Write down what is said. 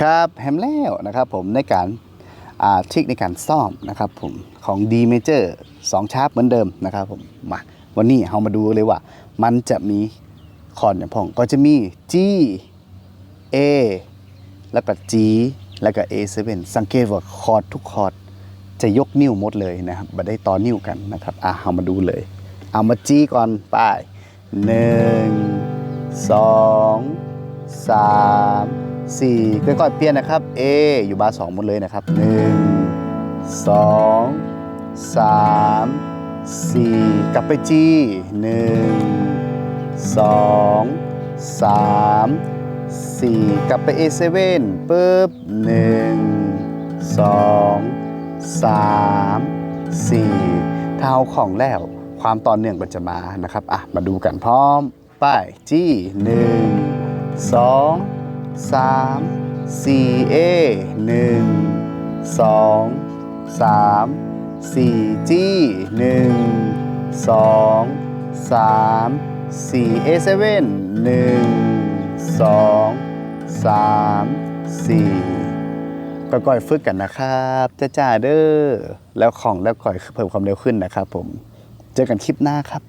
ครับแฮมแล้วนะครับผมในการทริคในการซ่อมนะครับผมของ D major 2ชาร์ปเหมือนเดิมนะครับผมมาวันนี้เรามาดูเลยว่า มันจะมีคอร์ดอย่างพ่องก็จะมี G A แล้วก็ G แล้วก็ A7 สังเกตว่าคอร์ดทุกคอร์ดจะยกนิ้วหมดเลยนะครับมาได้ต่อนิ้วกันนะครับอะเรามาดูเลย เอามา G ก่อนไปหนึ่งสองสาม สี่ค่อยๆเปลี่ยนนะครับ A อยู่บาร์สองหมดเลยนะครับหนึ่งสองสามสี่กลับไป G หนึ่งสองสามสี่กลับไป A7 ปึ๊บหนึ่งสองสามสี่ถ้าของแล้วความต่อเนื่องก็จะมานะครับ อะ มาดูกันพร้อม ไป จี้หนึ่ งสองสามสี่เอหนึ่งสองสามสี่จีหนึ่งสองสามสี่เอเซเว่นหนึ่งสองสามสี่ก่อยฝึกกันนะครับจ้าๆเด้อแล้วของแล้วก่อยเพิ่มความเร็วขึ้นนะครับผม เจอกันคลิปหน้าครับ